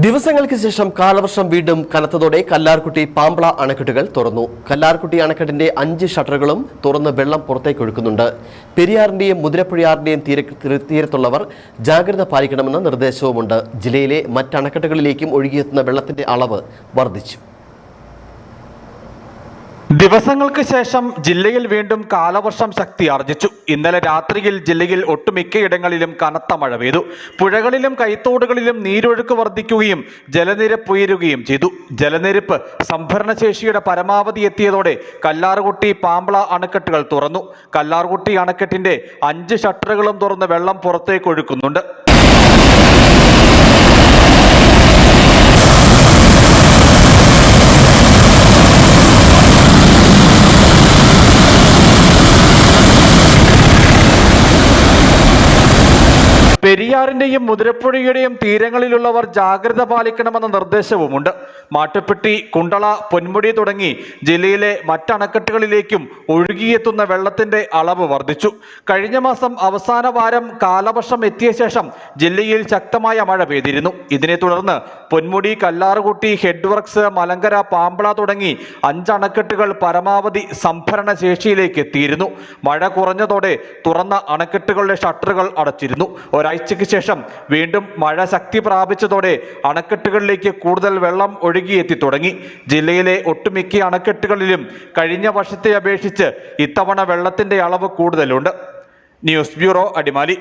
ദിവസങ്ങൾക്ക് ശേഷം കാലവർഷം വീണ്ടും കനത്തതോടെ കല്ലാർകുട്ടി പാമ്പള അണക്കെട്ടുകൾ തുറന്നു. കല്ലാർകുട്ടി അണക്കെട്ടിന്റെ അഞ്ച് ഷട്ടറുകളും തുറന്ന് വെള്ളം പുറത്തേക്ക് ഒഴുക്കുന്നുണ്ട്. പെരിയാറിന്റെയും മുതിരപ്പുഴയാറിന്റെയും തീര തീര- തീരത്തുള്ളവർ ജാഗ്രത പാലിക്കണമെന്ന നിർദ്ദേശവുമുണ്ട്. ജില്ലയിലെ മറ്റ് അണക്കെട്ടുകളിലേക്കും ഒഴുകിയെത്തുന്ന വെള്ളത്തിന്റെ അളവ് വർദ്ധിച്ചു. ദിവസങ്ങൾക്ക് ശേഷം ജില്ലയിൽ വീണ്ടും കാലവർഷം ശക്തി ആർജിച്ചു. ഇന്നലെ രാത്രിയിൽ ജില്ലയിൽ ഒട്ടുമിക്കയിടങ്ങളിലും കനത്ത മഴ പെയ്തു. പുഴകളിലും കൈത്തോടുകളിലും നീരൊഴുക്ക് വർദ്ധിക്കുകയും ജലനിരപ്പ് ഉയരുകയും ചെയ്തു. ജലനിരപ്പ് സംഭരണശേഷിയുടെ പരമാവധി എത്തിയതോടെ കല്ലാർകുട്ടി പാമ്പള അണക്കെട്ടുകൾ തുറന്നു. കല്ലാർകുട്ടി അണക്കെട്ടിന്റെ അഞ്ച് ഷട്ടറുകളും തുറന്ന് വെള്ളം പുറത്തേക്ക് ഒഴുക്കുന്നുണ്ട്. പെരിയാറിന്റെയും മുതിരപ്പുഴയുടെയും തീരങ്ങളിലുള്ളവർ ജാഗ്രത പാലിക്കണമെന്ന നിർദ്ദേശവുമുണ്ട്. മാട്ടുപ്പെട്ടി കുണ്ടള പൊന്മുടി തുടങ്ങി ജില്ലയിലെ മറ്റണക്കെട്ടുകളിലേക്കും ഒഴുകിയെത്തുന്ന വെള്ളത്തിന്റെ അളവ് വർദ്ധിച്ചു. കഴിഞ്ഞ മാസം അവസാന വാരം കാലവർഷം എത്തിയ ശേഷം ജില്ലയിൽ ശക്തമായ മഴ പെയ്തിരുന്നു. ഇതിനെ തുടർന്ന് പൊന്മുടി കല്ലാറുകുട്ടി ഹെഡ്വർക്സ് മലങ്കര പാമ്പള തുടങ്ങി അഞ്ചണക്കെട്ടുകൾ പരമാവധി സംഭരണ ശേഷിയിലേക്ക് എത്തിയിരുന്നു. മഴ കുറഞ്ഞതോടെ തുറന്ന അണക്കെട്ടുകളുടെ ഷട്ടറുകൾ അടച്ചിരുന്നു. ഒരാഴ്ചയ്ക്ക് ശേഷം വീണ്ടും മഴ ശക്തി പ്രാപിച്ചതോടെ അണക്കെട്ടുകളിലേക്ക് കൂടുതൽ വെള്ളം ഒഴുകിയെത്തി തുടങ്ങി. ജില്ലയിലെ ഒട്ടുമിക്ക അണക്കെട്ടുകളിലും കഴിഞ്ഞ വർഷത്തെ അപേക്ഷിച്ച് ഇത്തവണ വെള്ളത്തിന്റെ അളവ് കൂടുതലുണ്ട്. News bureau Adimali.